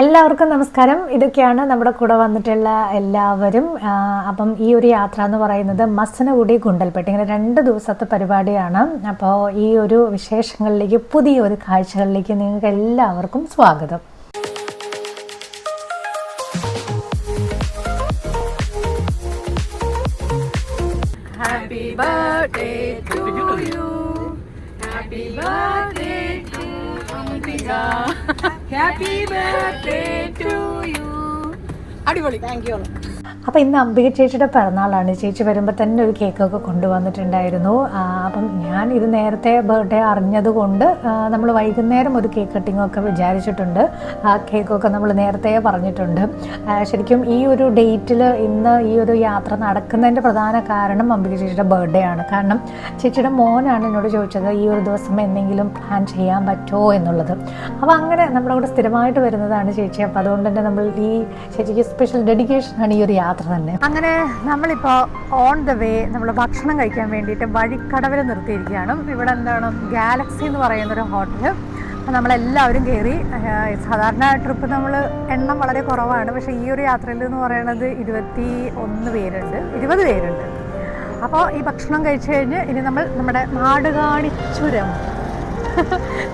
എല്ലാവർക്കും നമസ്കാരം. ഇതൊക്കെയാണ് നമ്മുടെ കൂടെ വന്നിട്ടുള്ള എല്ലാവരും. അപ്പം ഈ ഒരു യാത്ര എന്ന് പറയുന്നത് മസനഗുടി ഗുണ്ടൽപ്പെട്ടി ഇങ്ങനെ രണ്ട് ദിവസത്തെ പരിപാടിയാണ്. അപ്പോൾ ഈ ഒരു വിശേഷങ്ങളിലേക്ക് പുതിയ ഒരു കാഴ്ചകളിലേക്ക് നിങ്ങൾക്ക് എല്ലാവർക്കും സ്വാഗതം. Happy birthday to. Happy birthday to. Happy birthday to you. അടിപൊളി താങ്ക് യു അപ്പോൾ ഇന്ന് അംബിക ചേച്ചിയുടെ പിറന്നാളാണ്. ചേച്ചി വരുമ്പോൾ തന്നെ ഒരു കേക്കൊക്കെ കൊണ്ടുവന്നിട്ടുണ്ടായിരുന്നു. അപ്പം ഞാൻ ഇത് നേരത്തെ ബർത്ത്ഡേ അറിഞ്ഞതുകൊണ്ട് നമ്മൾ വൈകുന്നേരം ഒരു കേക്ക് കട്ടിങ്ങൊക്കെ വിചാരിച്ചിട്ടുണ്ട്. ആ കേക്കൊക്കെ നമ്മൾ നേരത്തെ പറഞ്ഞിട്ടുണ്ട്. ശരിക്കും ഈ ഒരു ഡേറ്റിൽ ഇന്ന് ഈ ഒരു യാത്ര നടക്കുന്നതിന്റെ പ്രധാന കാരണം അംബിക ചേച്ചിയുടെ ബർത്ത്ഡേ ആണ്. കാരണം ചേച്ചിയുടെ മോനാണ് എന്നോട് ചോദിച്ചത് ഈ ഒരു ദിവസം എന്തെങ്കിലും പ്ലാൻ ചെയ്യാൻ പറ്റുമോ എന്നുള്ളത്? അപ്പോൾ അങ്ങനെ നമ്മുടെ കൂടെ സ്ഥിരമായിട്ട് വരുന്നതാണ് ചേച്ചി. അപ്പോൾ അതുകൊണ്ട് തന്നെ നമ്മൾ ഈ ചേച്ചിക്ക് സ്പെഷ്യൽ ഡെഡിക്കേഷനാണ് ഈ ഒരു യാത്ര തന്നെ. അങ്ങനെ നമ്മളിപ്പോൾ ഓൺ ദ വേ നമ്മൾ ഭക്ഷണം കഴിക്കാൻ വേണ്ടിയിട്ട് വഴിക്കടവിൽ നിർത്തിയിരിക്കുകയാണ്. ഇവിടെ എന്താണ്? ഗാലക്സി എന്ന് പറയുന്ന ഒരു ഹോട്ടൽ നമ്മളെല്ലാവരും കയറി സാധാരണ ട്രിപ്പ് നമ്മൾ എണ്ണം വളരെ കുറവാണ്. പക്ഷേ ഈ ഒരു യാത്രയിൽ എന്ന് പറയുന്നത് ഇരുപത്തി ഒന്ന് പേരുണ്ട്. ഇരുപത് പേരുണ്ട്. അപ്പോൾ ഈ ഭക്ഷണം കഴിച്ചു കഴിഞ്ഞ് ഇനി നമ്മൾ നമ്മുടെ നാടുകാണി ചുരം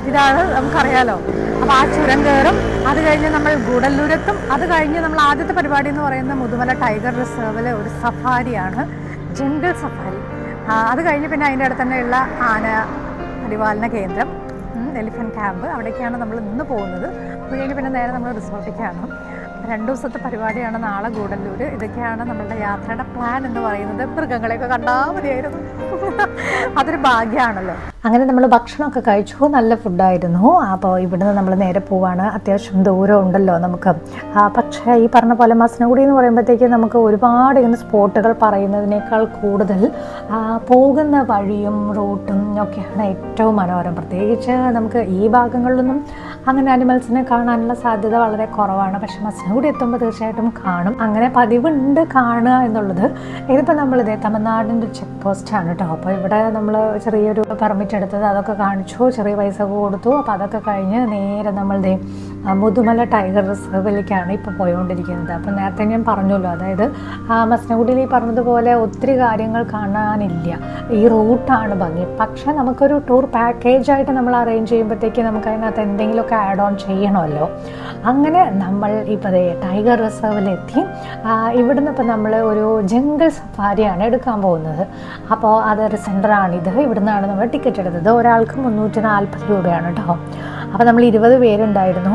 ഇതാണ് നമുക്കറിയാലോ. അപ്പോൾ ആ ചുരം കയറും. അത് കഴിഞ്ഞ് നമ്മൾ ഗൂഡല്ലൂരെത്തും. അത് കഴിഞ്ഞ് നമ്മൾ ആദ്യത്തെ പരിപാടി എന്ന് പറയുന്ന മുതുമല ടൈഗർ റിസർവിലെ ഒരു സഫാരിയാണ്. Jungle safari. അത് കഴിഞ്ഞ് പിന്നെ അതിന്റെ അടുത്ത് തന്നെയുള്ള ആന പരിപാലന കേന്ദ്രം. എലിഫന്റ് ക്യാമ്പ് അവിടേക്കാണ് നമ്മൾ ഇന്ന് പോകുന്നത്. അത് കഴിഞ്ഞ് പിന്നെ നേരെ നമ്മൾ റിസോർട്ടിലേക്കാണ് രണ്ട് ദിവസത്തെ പരിപാടിയാണ് നാളെ ഗൂഡല്ലൂർ ഇതൊക്കെയാണ് നമ്മളുടെ യാത്രയുടെ പ്ലാൻ എന്ന് പറയുന്നത്. മൃഗങ്ങളെയൊക്കെ കണ്ടാൽ മതിയായിരുന്നു. അതൊരു ഭാഗ്യമാണല്ലോ. അങ്ങനെ നമ്മൾ ഭക്ഷണമൊക്കെ കഴിച്ചു. നല്ല ഫുഡായിരുന്നു അപ്പോൾ ഇവിടുന്ന് നമ്മൾ നേരെ പോവാണ്. അത്യാവശ്യം ദൂരം ഉണ്ടല്ലോ നമുക്ക്. പക്ഷേ ഈ പറഞ്ഞ പോലെ മസനഗുഡി എന്ന് പറയുമ്പോഴത്തേക്ക് നമുക്ക് ഒരുപാട് ഇങ്ങനെ സ്പോട്ടുകൾ പറയുന്നതിനേക്കാൾ കൂടുതൽ പോകുന്ന വഴിയും റൂട്ടും ഒക്കെയാണ് ഏറ്റവും മനോഹരം. പ്രത്യേകിച്ച് നമുക്ക് ഈ ഭാഗങ്ങളിലൊന്നും അങ്ങനെ അനിമൽസിനെ കാണാനുള്ള സാധ്യത വളരെ കുറവാണ്. പക്ഷെ മസനഗുഡി എത്തുമ്പോൾ തീർച്ചയായിട്ടും കാണും. അങ്ങനെ പതിവുണ്ട് കാണുക എന്നുള്ളത്. ഇതിപ്പോൾ നമ്മളിതേ തമിഴ്നാടിന്റെ ചെക്ക് പോസ്റ്റാണ് കേട്ടോ. അപ്പോൾ ഇവിടെ നമ്മൾ ചെറിയൊരു പെർമിറ്റ് എടുത്തത് അതൊക്കെ കാണിച്ചു ചെറിയ പൈസ കൊടുത്തു. അപ്പോൾ അതൊക്കെ കഴിഞ്ഞ് നേരെ നമ്മൾ ദേ മുതുമല ടൈഗർ റിസർവിലേക്കാണ് ഇപ്പോൾ പോയിക്കൊണ്ടിരിക്കുന്നത് അപ്പോൾ നേരത്തെ ഞാൻ പറഞ്ഞല്ലോ അതായത് മസനഗുഡിയിൽ ഈ പറഞ്ഞതുപോലെ ഒത്തിരി കാര്യങ്ങൾ കാണാനില്ല. ഈ റൂട്ടാണ് ഭംഗി. പക്ഷേ നമുക്കൊരു ടൂർ പാക്കേജായിട്ട് നമ്മൾ അറേഞ്ച് ചെയ്യുമ്പോഴത്തേക്ക് നമുക്ക് അതിനകത്ത് എന്തെങ്കിലുമൊക്കെ ആഡ് ഓൺ ചെയ്യണമല്ലോ. അങ്ങനെ നമ്മൾ ഇപ്പോൾ ടൈഗർ റിസർവിലെത്തി. ഇവിടുന്ന് ഇപ്പോൾ നമ്മൾ ഒരു ജംഗിൾ സഫാരിയാണ് എടുക്കാൻ പോകുന്നത്. അപ്പോൾ അതൊരു സെന്ററാണിത് ഇവിടുന്നാണ് നമ്മൾ ടിക്കറ്റ് എടുത്തത്. ഒരാൾക്ക് മുന്നൂറ്റി നാൽപ്പത് രൂപയാണ് കേട്ടോ അപ്പോൾ നമ്മൾ ഇരുപത് പേരുണ്ടായിരുന്നു.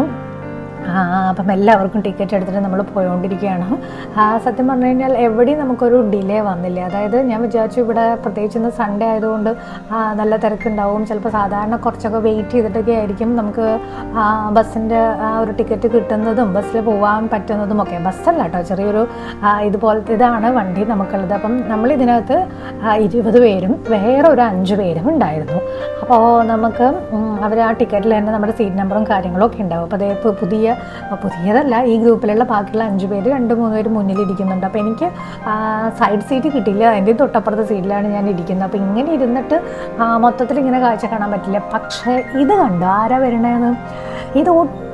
അപ്പം എല്ലാവർക്കും ടിക്കറ്റ് എടുത്തിട്ട് നമ്മൾ പോയോണ്ടിരിക്കുകയാണ്. സത്യം പറഞ്ഞു കഴിഞ്ഞാൽ എവിടെയും നമുക്കൊരു ഡിലേ വന്നില്ല. അതായത് ഞാൻ വിചാരിച്ചു ഇവിടെ പ്രത്യേകിച്ച് ഇന്ന് സൺഡേ ആയതുകൊണ്ട് നല്ല തിരക്കുണ്ടാവും. ചിലപ്പോൾ സാധാരണ കുറച്ചൊക്കെ വെയിറ്റ് ചെയ്തിട്ടൊക്കെ ആയിരിക്കും നമുക്ക് ബസ്സിന്റെ ആ ഒരു ടിക്കറ്റ് കിട്ടുന്നതും ബസ്സിൽ പോകാൻ പറ്റുന്നതും ഒക്കെ. ബസ്സല്ല കേട്ടോ ചെറിയൊരു ഇതുപോലത്തെ ഇതാണ് വണ്ടി നമുക്കുള്ളത്. അപ്പം നമ്മൾ ഇതിനകത്ത് ഇരുപത് പേരും വേറെ ഒരു അഞ്ച് പേരും ഉണ്ടായിരുന്നു. അപ്പോൾ നമുക്ക് അവർ ആ ടിക്കറ്റിൽ തന്നെ നമ്മുടെ സീറ്റ് നമ്പറും കാര്യങ്ങളും ഒക്കെ ഉണ്ടാവും. അപ്പോൾ അതേ പുതിയ പുതിയതല്ല ഈ ഗ്രൂപ്പിലുള്ള ബാക്കിയുള്ള അഞ്ച് പേര് രണ്ട് മൂന്ന് പേര് മുന്നിലിരിക്കുന്നുണ്ട്. അപ്പോൾ എനിക്ക് സൈഡ് സീറ്റ് കിട്ടിയില്ല. അതിന്റെ തൊട്ടപ്പുറത്തെ സീറ്റിലാണ് ഞാൻ ഇരിക്കുന്നത്. അപ്പോൾ ഇങ്ങനെ ഇരുന്നിട്ട് മൊത്തത്തിൽ ഇങ്ങനെ കാഴ്ച കാണാൻ പറ്റില്ല. പക്ഷേ ഇത് കണ്ടു? ആരാ വരണേന്ന്? ഇത്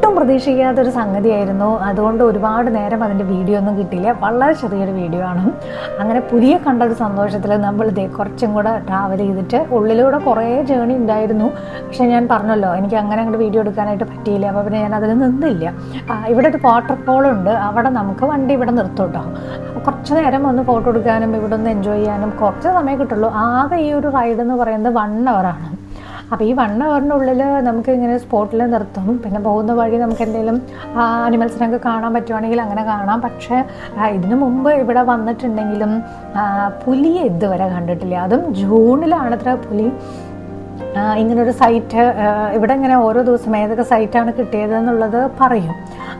ഒട്ടും പ്രതീക്ഷിക്കാത്തൊരു സംഗതിയായിരുന്നു. അതുകൊണ്ട് ഒരുപാട് നേരം അതിന്റെ വീഡിയോ ഒന്നും കിട്ടിയില്ല. വളരെ ചെറിയൊരു വീഡിയോ ആണ്. അങ്ങനെ പുതിയ കണ്ട ഒരു സന്തോഷത്തിൽ നമ്മൾ ഇതേ കുറച്ചും കൂടെ ട്രാവൽ ചെയ്തിട്ട് ഉള്ളിലൂടെ കുറേ ജേണി ഉണ്ടായിരുന്നു. പക്ഷേ ഞാൻ പറഞ്ഞല്ലോ എനിക്ക് അങ്ങനെ അങ്ങോട്ട് വീഡിയോ എടുക്കാനായിട്ട് പറ്റിയില്ല. അപ്പോൾ പിന്നെ ഞാൻ അതിൽ നിന്നില്ല. ഇവിടെ ഒരു വാട്ടർഫോൾ ഉണ്ട്. അവിടെ നമുക്ക് വണ്ടി ഇവിടെ നിർത്തും കേട്ടോ കുറച്ച് നേരം ഒന്ന് ഫോട്ടോ എടുക്കാനും ഇവിടെ ഒന്ന് എൻജോയ് ചെയ്യാനും കുറച്ച് സമയം കിട്ടുള്ളൂ. ആകെ ഈ ഒരു റൈഡ് എന്ന് പറയുന്നത് വൺ ആണ്. അപ്പോൾ ഈ വൺ അവറിനുള്ളിൽ നമുക്ക് ഇങ്ങനെ സ്പോട്ടിൽ നിർത്തും. പിന്നെ പോകുന്ന വഴി നമുക്ക് എന്തെങ്കിലും അനിമൽസിനൊക്കെ കാണാൻ പറ്റുവാണെങ്കിൽ അങ്ങനെ കാണാം. പക്ഷേ ഇതിനു മുമ്പ് ഇവിടെ വന്നിട്ടുണ്ടെങ്കിലും പുലിയെ ഇതുവരെ കണ്ടിട്ടില്ല. അതും ജൂണിലാണത്ര പുലി. ഇങ്ങനൊരു സൈറ്റ് ഇവിടെ ഇങ്ങനെ ഓരോ ദിവസം ഏതൊക്കെ സൈറ്റാണ് കിട്ടിയത് എന്നുള്ളത് പറയും.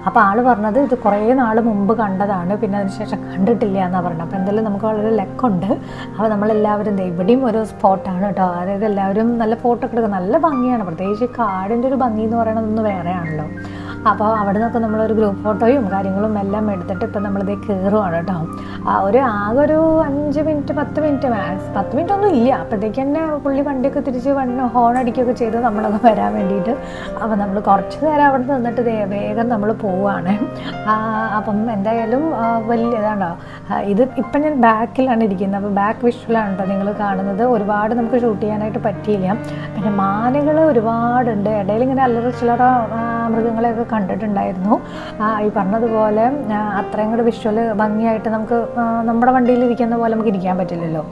അപ്പോൾ ആൾ പറഞ്ഞത് ഇത് കുറേ നാൾ മുമ്പ് കണ്ടതാണ് പിന്നെ അതിനുശേഷം കണ്ടിട്ടില്ല എന്നാണ് പറഞ്ഞത്. അപ്പോൾ എന്തായാലും നമുക്ക് വളരെ ലെക്കുണ്ട്. അപ്പോൾ നമ്മളെല്ലാവരും ഇവിടെയും ഒരു സ്പോട്ടാണ് കേട്ടോ. അതായത് എല്ലാവരും നല്ല ഫോട്ടോ ഒക്കെ എടുക്കുക. നല്ല ഭംഗിയാണ്. പ്രത്യേകിച്ച് കാടിന്റെ ഒരു ഭംഗി എന്ന് പറയുന്നത് ഒന്ന് വേറെയാണല്ലോ. അപ്പോൾ അവിടെ നിന്നൊക്കെ നമ്മളൊരു ഗ്രൂപ്പ് ഫോട്ടോയും കാര്യങ്ങളും എല്ലാം എടുത്തിട്ട് ഇപ്പം നമ്മളിതേ കയറുവാണ് കേട്ടോ. ഒരു ആകെ ഒരു അഞ്ച് മിനിറ്റ് പത്ത് മിനിറ്റ് മാക്സ് പത്ത് മിനിറ്റ് ഒന്നും ഇല്ല. അപ്പോഴത്തേക്ക് തന്നെ പുള്ളി വണ്ടിയൊക്കെ തിരിച്ച് വണ്ടി ഹോൺ അടിക്കുകയൊക്കെ ചെയ്ത് നമ്മളൊക്കെ വരാൻ വേണ്ടിയിട്ട്. അപ്പോൾ നമ്മൾ കുറച്ച് നേരം അവിടെ നിന്നിട്ട് വേഗം നമ്മൾ പോവുകയാണ് അപ്പം എന്തായാലും വലിയ ഇതാണോ ഇത് ഇപ്പം ഞാൻ ബാക്കിലാണ് ഇരിക്കുന്നത്. അപ്പോൾ ബാക്ക് വിഷ്വലാണ് കേട്ടോ നിങ്ങൾ കാണുന്നത്. ഒരുപാട് നമുക്ക് ഷൂട്ട് ചെയ്യാനായിട്ട് പറ്റിയില്ല. പിന്നെ മാനുകൾ ഒരുപാടുണ്ട്. ഇടയിൽ ഇങ്ങനെ അല്ലറ ചില്ലറ മൃഗങ്ങളെയൊക്കെ കണ്ടിട്ടുണ്ടായിരുന്നു. ഈ പറഞ്ഞതുപോലെ അത്രയും കൂടെ വിഷ്വൽ ഭംഗിയായിട്ട് നമുക്ക് നമ്മുടെ വണ്ടിയിൽ ഇരിക്കുന്ന പോലെ നമുക്ക് ഇരിക്കാൻ പറ്റില്ലല്ലോ.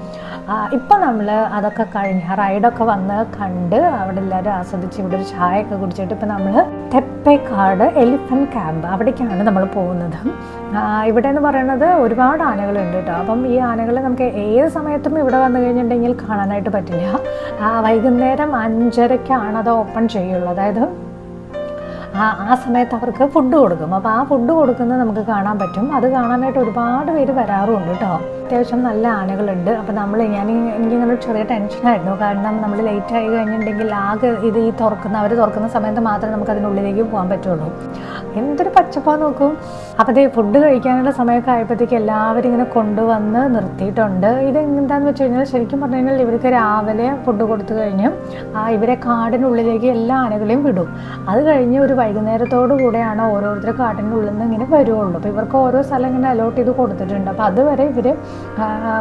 ഇപ്പം നമ്മൾ അതൊക്കെ കഴിഞ്ഞ് റൈഡൊക്കെ വന്ന് കണ്ട് അവിടെ എല്ലാവരും ആസ്വദിച്ച് ഇവിടെ ഒരു ചായയൊക്കെ കുടിച്ചിട്ട് ഇപ്പം നമ്മൾ തെപ്പേക്കാട് എലിഫന്റ് ക്യാമ്പ് അവിടേക്കാണ് നമ്മൾ പോകുന്നത്. ഇവിടെ എന്ന് പറയുന്നത് ഒരുപാട് ആനകളുണ്ട് കേട്ടോ. അപ്പം ഈ ആനകളെ നമുക്ക് ഏത് സമയത്തും ഇവിടെ വന്നു കഴിഞ്ഞിട്ടുണ്ടെങ്കിൽ കാണാനായിട്ട് പറ്റില്ല. വൈകുന്നേരം അഞ്ചരയ്ക്കാണ് അത് ഓപ്പൺ ചെയ്യുള്ളൂ. അതായത് ആ ആ സമയത്ത് അവർക്ക് ഫുഡ് കൊടുക്കും. അപ്പോൾ ആ ഫുഡ് കൊടുക്കുന്നത് നമുക്ക് കാണാൻ പറ്റും. അത് കാണാനായിട്ട് ഒരുപാട് പേര് വരാറുണ്ട് കേട്ടോ അത്യാവശ്യം നല്ല ആനകളുണ്ട്. അപ്പോൾ നമ്മൾ ഞാൻ എനിക്കിങ്ങനെ ചെറിയ ടെൻഷനായിരുന്നു. കാരണം നമ്മൾ ലേറ്റ് ആയി കഴിഞ്ഞിട്ടുണ്ടെങ്കിൽ ആകെ ഇത് ഈ തുറക്കുന്ന അവർ തുറക്കുന്ന സമയത്ത് മാത്രമേ നമുക്ക് അതിനുള്ളിലേക്ക് പോകാൻ പറ്റുള്ളൂ. എന്തൊരു പച്ചപ്പാ നോക്കും. അപ്പോൾ അതേ ഫുഡ് കഴിക്കാനുള്ള സമയമൊക്കെ ആയപ്പോഴത്തേക്ക് എല്ലാവരും ഇങ്ങനെ കൊണ്ടുവന്ന് നിർത്തിയിട്ടുണ്ട്. ഇത് എന്താണെന്ന് വെച്ച് കഴിഞ്ഞാൽ ശരിക്കും പറഞ്ഞു കഴിഞ്ഞാൽ ഇവർക്ക് രാവിലെ ഫുഡ് കൊടുത്തു കഴിഞ്ഞ് ആ ഇവരെ കാടിനുള്ളിലേക്ക് എല്ലാ ആനകളെയും വിടും. അത് കഴിഞ്ഞ് ഒരു വൈകുന്നേരത്തോടു കൂടെയാണ് ഓരോരുത്തർ ഉള്ളിൽ നിന്ന് ഇങ്ങനെ വരുള്ളൂ. അപ്പോൾ ഇവർക്ക് ഓരോ സ്ഥലം ഇങ്ങനെ അലോട്ട് ചെയ്ത് കൊടുത്തിട്ടുണ്ട്. അപ്പോൾ അതുവരെ ഇവർ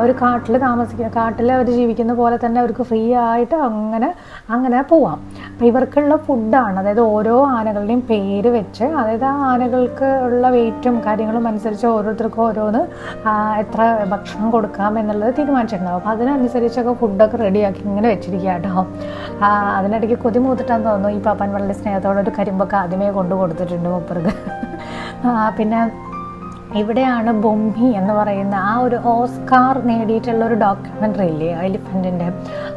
ഒരു കാട്ടിൽ താമസിക്കുക കാട്ടിൽ അവർ ജീവിക്കുന്ന പോലെ തന്നെ അവർക്ക് ഫ്രീ ആയിട്ട് അങ്ങനെ അങ്ങനെ പോവാം. അപ്പോൾ ഇവർക്കുള്ള ഫുഡാണ് അതായത് ഓരോ ആനകളുടെയും പേര് വെച്ച് അതായത് ആ ആനകൾക്ക് ഉള്ള വെയിറ്റും കാര്യങ്ങളും അനുസരിച്ച് ഓരോരുത്തർക്കും ഓരോന്ന് എത്ര ഭക്ഷണം കൊടുക്കാം എന്നുള്ളത് തീരുമാനിച്ചിട്ടുണ്ടാവും. അപ്പോൾ അതിനനുസരിച്ചൊക്കെ ഫുഡൊക്കെ റെഡിയാക്കി ഇങ്ങനെ വെച്ചിരിക്കുക കേട്ടോ അതിനിടയ്ക്ക് കൊതി മൂത്തിട്ടാന്ന് തോന്നുന്നു ഈ പാപ്പൻ വളരെ സ്നേഹത്തോടെ ഒരു കരിമ്പൊക്കെ ആദ്യമേ കൊണ്ടു കൊടുത്തിട്ടുണ്ട് മൂപ്പർക്ക് പിന്നെ ഇവിടെയാണ് ബൊംബി എന്ന് പറയുന്ന ആ ഒരു ഓസ്കാർ നേടിയിട്ടുള്ള ഒരു ഡോക്യുമെന്ററി ഇല്ലേ? എലിഫന്റിന്റെ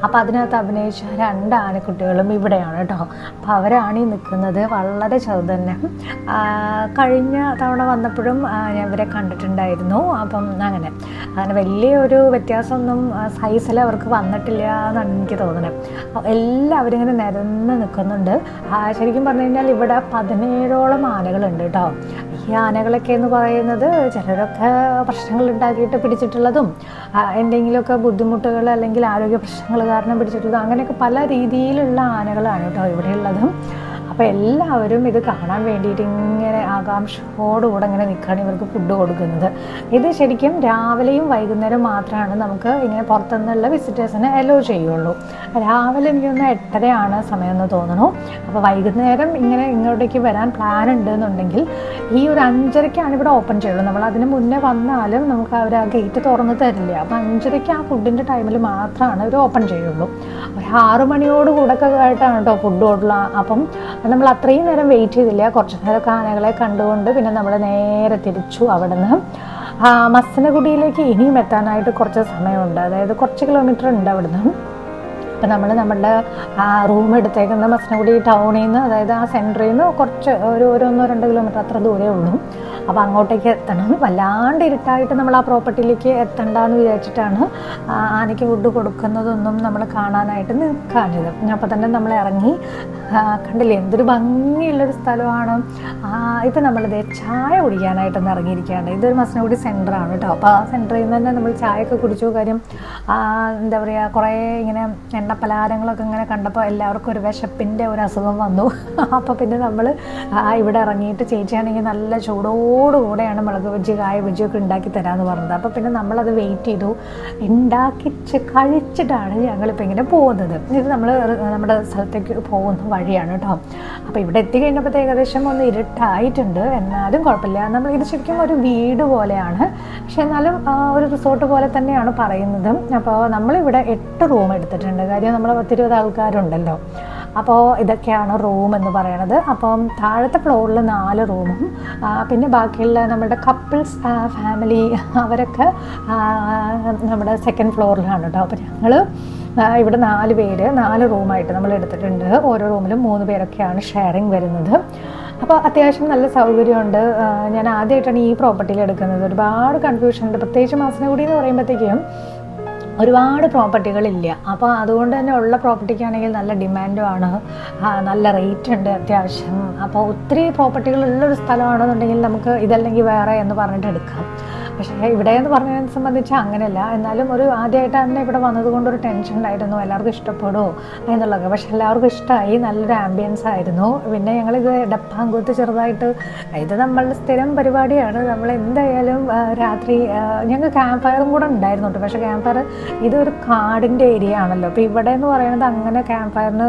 അപ്പോൾ അതിനകത്ത് അഭിനയിച്ച രണ്ട് ആനക്കുട്ടികളും ഇവിടെയാണ് കേട്ടോ. അപ്പോൾ അവരാണ് ഈ നിൽക്കുന്നത് വളരെ ചെറുത് തന്നെ കഴിഞ്ഞ തവണ വന്നപ്പോഴും ഞാൻ ഇവരെ കണ്ടിട്ടുണ്ടായിരുന്നു. അപ്പം അങ്ങനെ. അങ്ങനെ വലിയൊരു വ്യത്യാസമൊന്നും സൈസിൽ അവർക്ക് വന്നിട്ടില്ല എന്നാണ് എനിക്ക് തോന്നുന്നത്. എല്ലാവരും ഇങ്ങനെ നിരന്ന് നിൽക്കുന്നുണ്ട്. ശരിക്കും പറഞ്ഞു കഴിഞ്ഞാൽ ഇവിടെ പതിനേഴോളം ആനകളുണ്ട് കേട്ടോ. ഈ ആനകളൊക്കെ എന്ന് പറയുന്നത് ചിലരൊക്കെ പ്രശ്നങ്ങൾ ഉണ്ടാക്കിയിട്ട് പിടിച്ചിട്ടുള്ളതും എന്തെങ്കിലുമൊക്കെ ബുദ്ധിമുട്ടുകൾ അല്ലെങ്കിൽ ആരോഗ്യ പ്രശ്നങ്ങൾ കാരണം പിടിച്ചിട്ടുള്ളതും അങ്ങനെയൊക്കെ പല രീതിയിലുള്ള ആനകളാണ് കേട്ടോ ഇവിടെയുള്ളത്. അപ്പോൾ എല്ലാവരും ഇത് കാണാൻ വേണ്ടിയിട്ട് ഇങ്ങനെ ആകാംക്ഷയോടുകൂടെ ഇങ്ങനെ നിൽക്കുകയാണ് ഇവർക്ക് ഫുഡ് കൊടുക്കുന്നത്. ഇത് ശരിക്കും രാവിലെയും വൈകുന്നേരം മാത്രമാണ് നമുക്ക് ഇങ്ങനെ പുറത്തുനിന്നുള്ള വിസിറ്റേഴ്സിനെ അലോ ചെയ്യുള്ളൂ. രാവിലെ എനിക്കൊന്ന് എട്ടരയാണ് സമയം എന്ന് തോന്നുന്നു. അപ്പോൾ വൈകുന്നേരം ഇങ്ങനെ ഇങ്ങോട്ടേക്ക് വരാൻ പ്ലാൻ ഉണ്ട് എന്നുണ്ടെങ്കിൽ ഈ ഒരു അഞ്ചരയ്ക്കാണ് ഇവിടെ ഓപ്പൺ ചെയ്യുള്ളൂ. നമ്മൾ അതിന് മുന്നേ വന്നാലും നമുക്ക് അവർ ആ ഗേറ്റ് തുറന്ന് തരില്ല. അപ്പോൾ അഞ്ചരയ്ക്ക് ആ ഫുഡിന്റെ ടൈമിൽ മാത്രമാണ് ഇവർ ഓപ്പൺ ചെയ്യുള്ളൂ. ഒരു ആറു മണിയോട് കൂടെ ഒക്കെ ആയിട്ടാണ് കേട്ടോ ഫുഡ് കൊടുക്കുക അപ്പം നമ്മൾ അത്രയും നേരം വെയിറ്റ് ചെയ്തില്ല. കുറച്ച് നേരമൊക്കെ ആനകളെ കണ്ടുകൊണ്ട് പിന്നെ നമ്മൾ നേരെ തിരിച്ചു അവിടെ നിന്ന് മസനഗുഡിയിലേക്ക് ഇനിയും എത്താനായിട്ട് കുറച്ച് സമയമുണ്ട്. അതായത് കുറച്ച് കിലോമീറ്റർ ഉണ്ട് അവിടുന്ന്. അപ്പം നമ്മൾ നമ്മളുടെ റൂം എടുത്തേക്കുന്ന മസനഗുഡി ടൗണിൽ നിന്ന് അതായത് ആ സെന്ററിൽ നിന്ന് കുറച്ച് ഒരു ഒരു ഒന്നോ രണ്ടോ കിലോമീറ്റർ അത്ര ദൂരമേ ഉള്ളൂ. അപ്പോൾ അങ്ങോട്ടേക്ക് എത്തണം. വല്ലാണ്ട് ഇരുട്ടായിട്ട് നമ്മൾ ആ പ്രോപ്പർട്ടിയിലേക്ക് എത്തണ്ടെന്ന് വിചാരിച്ചിട്ടാണ് ആനയ്ക്ക് ഫുഡ് കൊടുക്കുന്നതൊന്നും നമ്മൾ കാണാനായിട്ട് നിൽക്കാഞ്ഞത് അപ്പോൾ തന്നെ നമ്മൾ ഇറങ്ങി കണ്ടില്ലേ എന്തൊരു ഭംഗിയുള്ളൊരു സ്ഥലമാണ്. ഇപ്പം നമ്മളിത് ചായ കുടിക്കാനായിട്ടൊന്ന് ഇറങ്ങിയിരിക്കുകയാണ്. ഇതൊരു മസനഗുഡി സെന്ററാണ് കേട്ടോ. അപ്പോൾ ആ സെന്ററിൽ നിന്ന് തന്നെ നമ്മൾ ചായയൊക്കെ കുടിച്ചു. കാര്യം എന്താ പറയുക കുറേ ഇങ്ങനെ എണ്ണ പലഹാരങ്ങളൊക്കെ ഇങ്ങനെ കണ്ടപ്പോൾ എല്ലാവർക്കും ഒരു വിശപ്പിന്റെ ഒരു അസുഖം വന്നു. അപ്പോൾ പിന്നെ നമ്മൾ ഇവിടെ ഇറങ്ങിയിട്ട് ചേച്ചിയാണെങ്കിൽ നല്ല ചൂടോടുകൂടെയാണ് മുളക് ബജ്ജി കായ ബജ്ജിയൊക്കെ ഉണ്ടാക്കി തരാമെന്ന് പറഞ്ഞത്. അപ്പോൾ പിന്നെ നമ്മളത് വെയിറ്റ് ചെയ്തു. ഉണ്ടാക്കിച്ച് കഴിച്ചിട്ടാണ് ഞങ്ങളിപ്പോൾ ഇങ്ങനെ പോകുന്നത്. ഇത് നമ്മൾ നമ്മുടെ സ്ഥലത്തേക്ക് പോകുന്ന വഴിയാണ് കേട്ടോ അപ്പോൾ ഇവിടെ എത്തി എത്തിക്കഴിഞ്ഞപ്പോൾ ഏകദേശം ഒന്ന് ഇരുട്ടായിട്ടുണ്ട്. എന്നാലും കുഴപ്പമില്ല. നമ്മൾ ഇത് ശരിക്കും ഒരു വീട് പോലെയാണ്. പക്ഷെ എന്നാലും ഒരു റിസോർട്ട് പോലെ തന്നെയാണ് പറയുന്നത്. അപ്പോൾ നമ്മളിവിടെ എട്ട് റൂം എടുത്തിട്ടുണ്ട്. കാര്യം നമ്മൾ പത്തിരുപത് ആൾക്കാരുണ്ടല്ലോ അപ്പോൾ ഇതൊക്കെയാണ് റൂം എന്ന് പറയണത്. അപ്പം താഴത്തെ ഫ്ലോറിൽ നാല് റൂമും പിന്നെ ബാക്കിയുള്ള നമ്മുടെ കപ്പിൾസ് ഫാമിലി അവരൊക്കെ നമ്മുടെ സെക്കൻഡ് ഫ്ലോറിലാണ് കേട്ടോ. അപ്പോൾ ഞങ്ങൾ ഇവിടെ നാല് പേര് നാല് റൂമായിട്ട് നമ്മൾ എടുത്തിട്ടുണ്ട്. ഓരോ റൂമിലും മൂന്ന് പേരൊക്കെയാണ് ഷെയറിങ് വരുന്നത്. അപ്പോൾ അത്യാവശ്യം നല്ല സൗകര്യമുണ്ട്. ഞാൻ ആദ്യമായിട്ടാണ് ഈ പ്രോപ്പർട്ടിയിൽ എടുക്കുന്നത്. ഒരുപാട് കൺഫ്യൂഷൻ ഉണ്ട്. പ്രത്യേകിച്ച് മാസനഗുഡി എന്ന് പറയുമ്പോഴത്തേക്കും ഒരുപാട് പ്രോപ്പർട്ടികളില്ല. അപ്പോൾ അതുകൊണ്ട് തന്നെ ഉള്ള പ്രോപ്പർട്ടിക്കാണെങ്കിൽ നല്ല ഡിമാൻഡുമാണ്. നല്ല റേറ്റ് ഉണ്ട് അത്യാവശ്യം. അപ്പോൾ ഒത്തിരി പ്രോപ്പർട്ടികളുള്ളൊരു സ്ഥലമാണെന്നുണ്ടെങ്കിൽ നമുക്ക് ഇതല്ലെങ്കിൽ വേറെ എന്ന് പറഞ്ഞിട്ട് എടുക്കാം. പക്ഷേ ഇവിടെ എന്ന് പറഞ്ഞതിനെ സംബന്ധിച്ച് അങ്ങനെയല്ല. എന്നാലും ഒരു ആദ്യമായിട്ട് തന്നെ ഇവിടെ വന്നതുകൊണ്ട് ഒരു ടെൻഷൻ ഉണ്ടായിരുന്നു. എല്ലാവർക്കും ഇഷ്ടപ്പെടുമോ എന്നുള്ളത്. പക്ഷെ എല്ലാവർക്കും ഇഷ്ടമായി. നല്ലൊരു ആംബിയൻസ് ആയിരുന്നു. പിന്നെ ഞങ്ങളിത് ഡപ്പാങ്കൂത്ത് ചെറുതായിട്ട് ഇത് നമ്മളുടെ സ്ഥിരം പരിപാടിയാണ്. നമ്മൾ എന്തായാലും രാത്രി ഞങ്ങൾ ക്യാമ്പ് ഫയറും കൂടെ ഉണ്ടായിരുന്നു കേട്ടോ പക്ഷേ ക്യാമ്പ് ഫയർ ഇതൊരു കാടിന്റെ ഏരിയ ആണല്ലോ അപ്പോൾ ഇവിടെ എന്ന് പറയുന്നത് അങ്ങനെ ക്യാമ്പ് ഫയറിന്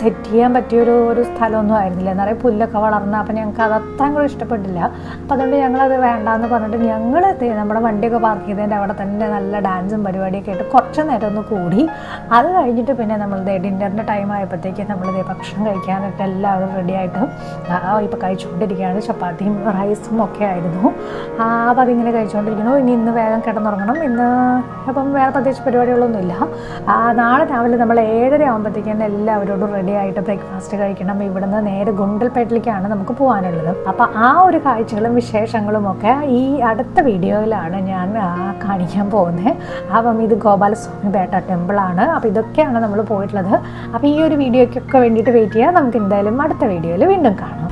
സെറ്റ് ചെയ്യാൻ പറ്റിയൊരു ഒരു സ്ഥലമൊന്നും ആയിരുന്നില്ല. നിറയെ പുല്ലൊക്കെ വളർന്ന അപ്പോൾ ഞങ്ങൾക്ക് അത് അത്രയും കൂടെ ഇഷ്ടപ്പെട്ടില്ല. അപ്പോൾ അതുകൊണ്ട് ഞങ്ങളത് വേണ്ടാന്ന് പറഞ്ഞിട്ട് ഞങ്ങൾ നമ്മുടെ വണ്ടിയൊക്കെ പാർക്ക് ചെയ്തതിന്റെ അവിടെ തന്നെ നല്ല ഡാൻസും പരിപാടിയൊക്കെ ആയിട്ട് കുറച്ച് നേരം ഒന്ന് കൂടി. അത് കഴിഞ്ഞിട്ട് പിന്നെ നമ്മൾ ഡിന്നറിന്റെ ടൈം ആയപ്പോഴത്തേക്ക് നമ്മൾ ഭക്ഷണം കഴിക്കാനായിട്ട് എല്ലാവരും റെഡി ആയിട്ട് ഇപ്പോൾ കഴിച്ചുകൊണ്ടിരിക്കുകയാണ് ചപ്പാത്തിയും റൈസും ഒക്കെ ആയിരുന്നു. അപ്പോൾ അതിങ്ങനെ കഴിച്ചുകൊണ്ടിരിക്കുന്നു ഇനി ഇന്ന് വേഗം കിടന്നുറങ്ങണം. ഇന്ന് അപ്പം വേറെ പ്രത്യേകിച്ച് പരിപാടികളൊന്നുമില്ല. നാളെ രാവിലെ നമ്മൾ ഏഴര ആകുമ്പോഴത്തേക്കും തന്നെ എല്ലാവരോടും റെഡി ആയിട്ട് ബ്രേക്ക്ഫാസ്റ്റ് കഴിക്കണം. ഇവിടുന്ന് നേരെ ഗുണ്ടൽപേട്ടിലേക്കാണ് നമുക്ക് പോകാനുള്ളത് അപ്പോൾ ആ ഒരു കാഴ്ചകളും വിശേഷങ്ങളും ഒക്കെ ഈ അടുത്ത വീഡിയോയിലാണ് ഞാൻ ആ, കാണിക്കാൻ പോകുന്നത്. അപ്പം ഇത് ഗോപാലസ്വാമി ബേട്ട ടെമ്പിളാണ് അപ്പോൾ ഇതൊക്കെയാണ് നമ്മൾ പോയിട്ടുള്ളത്. അപ്പോൾ ഈ ഒരു വീഡിയോയ്ക്കൊക്കെ വേണ്ടിയിട്ട് വെയിറ്റ് ചെയ്യാം. നമുക്ക് എന്തായാലും അടുത്ത വീഡിയോയിൽ വീണ്ടും കാണാം.